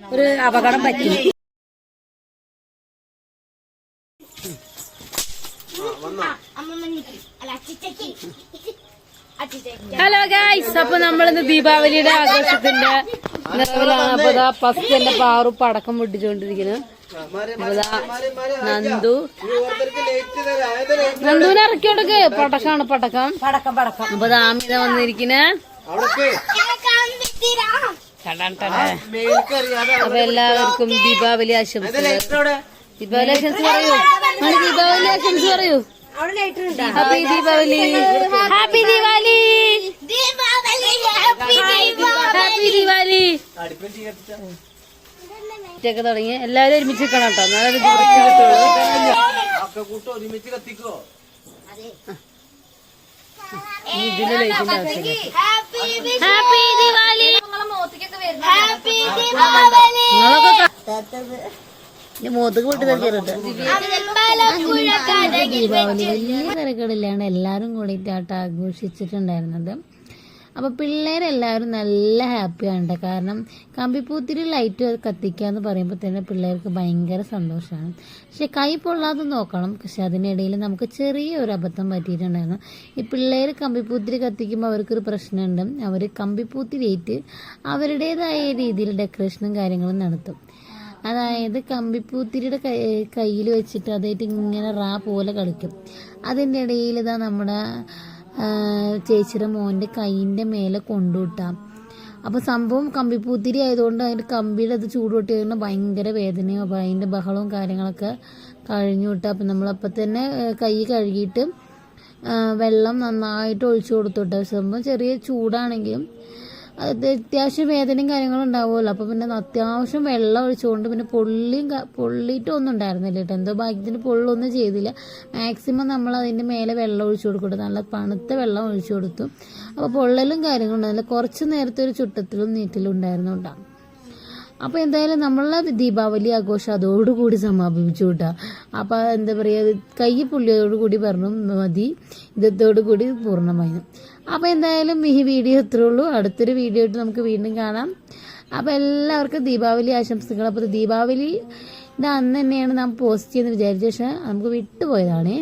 ഒരു അപകടം പറ്റി. ഹലോ ഗൈസ് അപ്പൊ നമ്മളിന്ന് ദീപാവലിയുടെ ആഘോഷത്തിന്റെ നിറവിലാണ്. അപ്പൊ ഇതാ ഫസ്റ്റ് എന്റെ പാറു പടക്കം പൊട്ടിച്ചുകൊണ്ടിരിക്കുന്നു. നന്ദു. നന്ദുവിനെ ഇറക്കി കൊടുക്ക്. പടക്കാണ് പടക്കം. പടക്കം പടക്കം. അപ്പൊ ദാമിത വന്നിരിക്കുന്നെ. അപ്പൊ എല്ലാവർക്കും ദീപാവലി ആശംസകൾ. ദീപാവലി ആശംസ പറയൂ. മണി ദീപാവലി ആശംസ പറയൂ. ഉണ്ട്. Happy Deepavali. Happy Deepavali. Happy Deepavali. ഒക്കെ തുടങ്ങി. എല്ലാവരും ഒരുമിച്ച് നിൽക്കണം കേട്ടോ. എന്നാലും ഒരുമിച്ച് കത്തിക്കോ? ഇതിന്റെ ലൈറ്റിന്റെ ആവശ്യമില്ല ഹാപ്പി എല്ലാരും മുഖത്തേക്ക് പൊട്ടി തെറിക്കരുത്. ദീപാവലി വലിയ എല്ലാവരും കൂടിയിട്ടാട്ട് ആഘോഷിച്ചിട്ടുണ്ടായിരുന്നത്. അപ്പോൾ പിള്ളേരെല്ലാവരും നല്ല ഹാപ്പിയാണ് കാരണം കമ്പിപ്പൂത്തിരി ലൈറ്റ് കത്തിക്കുക എന്ന് പറയുമ്പോൾ തന്നെ പിള്ളേർക്ക് ഭയങ്കര സന്തോഷമാണ് പക്ഷെ കൈ പൊള്ളാതെ നോക്കണം. പക്ഷെ അതിനിടയിൽ നമുക്ക് ചെറിയൊരു അബദ്ധം പറ്റിയിട്ടുണ്ടായിരുന്നു. ഈ പിള്ളേർ കമ്പിപ്പൂത്തിരി കത്തിക്കുമ്പോൾ അവർക്കൊരു പ്രശ്നമുണ്ട്. അവർ കമ്പിപ്പൂത്തിരിയേറ്റ് അവരുടേതായ രീതിയിൽ ഡെക്കറേഷനും കാര്യങ്ങളും നടത്തും. അതായത് കമ്പിപ്പൂത്തിരിയുടെ കൈ കയ്യിൽ വെച്ചിട്ട് അതായിട്ട് ഇങ്ങനെ റാ പോലെ കളിക്കും. അതിന്റെ ഇടയിൽ ഇതാ നമ്മുടെ ചേച്ചിയുടെ മോന്റെ കൈയിന്റെ മേലെ കൊണ്ടുവിട്ടാം. അപ്പോൾ സംഭവം കമ്പിപ്പൂത്തിരി ആയതുകൊണ്ട് അതിന്റെ കമ്പിയുടെ അത് ചൂട് പൊട്ടി കഴിഞ്ഞാൽ ഭയങ്കര വേദനയോ അതിന്റെ ബഹളവും കാര്യങ്ങളൊക്കെ കഴിഞ്ഞു വിട്ടു. അപ്പം നമ്മളപ്പോൾ തന്നെ കൈ കഴുകിയിട്ട് വെള്ളം നന്നായിട്ട് ഒഴിച്ചു കൊടുത്തു വിട്ടു. സംഭവം ചെറിയ ചൂടാണെങ്കിലും അത്യാവശ്യം വേദനയും കാര്യങ്ങളും ഉണ്ടാവുമല്ലോ. അപ്പോൾ പിന്നെ അത്യാവശ്യം വെള്ളം ഒഴിച്ചുകൊണ്ട് പിന്നെ പൊള്ളിയും പൊള്ളിയിട്ടൊന്നും ഉണ്ടായിരുന്നില്ല കേട്ടോ. എന്തോ ഭാഗ്യത്തിന് പൊള്ളൊന്നും ചെയ്തില്ല. മാക്സിമം നമ്മൾ അതിന്റെ മേലെ വെള്ളം ഒഴിച്ചു കൊടുക്കട്ടെ നല്ല തണുത്ത വെള്ളം ഒഴിച്ചു കൊടുത്തു. അപ്പോൾ പൊള്ളലും കാര്യങ്ങളും ഉണ്ടായിരുന്നില്ല. കുറച്ച് നേരത്തെ ഒരു ചുട്ടത്തിലും നീറ്റിലും ഉണ്ടായിരുന്നു കേട്ടോ. അപ്പോൾ എന്തായാലും നമ്മളെ ദീപാവലി ആഘോഷം അതോടുകൂടി സമാപിച്ചു കേട്ടോ. അപ്പോൾ എന്താ പറയുക കൈ പുള്ളിയോടുകൂടി പറഞ്ഞു മതി ഇതത്തോടുകൂടി പൂർണമായിരുന്നു അപ്പോൾ എന്തായാലും ഈ വീഡിയോ ഇത്രേ ഉള്ളൂ. അടുത്തൊരു വീഡിയോ ആയിട്ട് നമുക്ക് വീണ്ടും കാണാം. അപ്പോൾ എല്ലാവർക്കും ദീപാവലി ആശംസകൾ. അപ്പോൾ ദീപാവലി അന്ന് തന്നെയാണ് നാം പോസ്റ്റ് ചെയ്യുന്നത് വിചാരിച്ച നമുക്ക് വിട്ടുപോയതാണേ.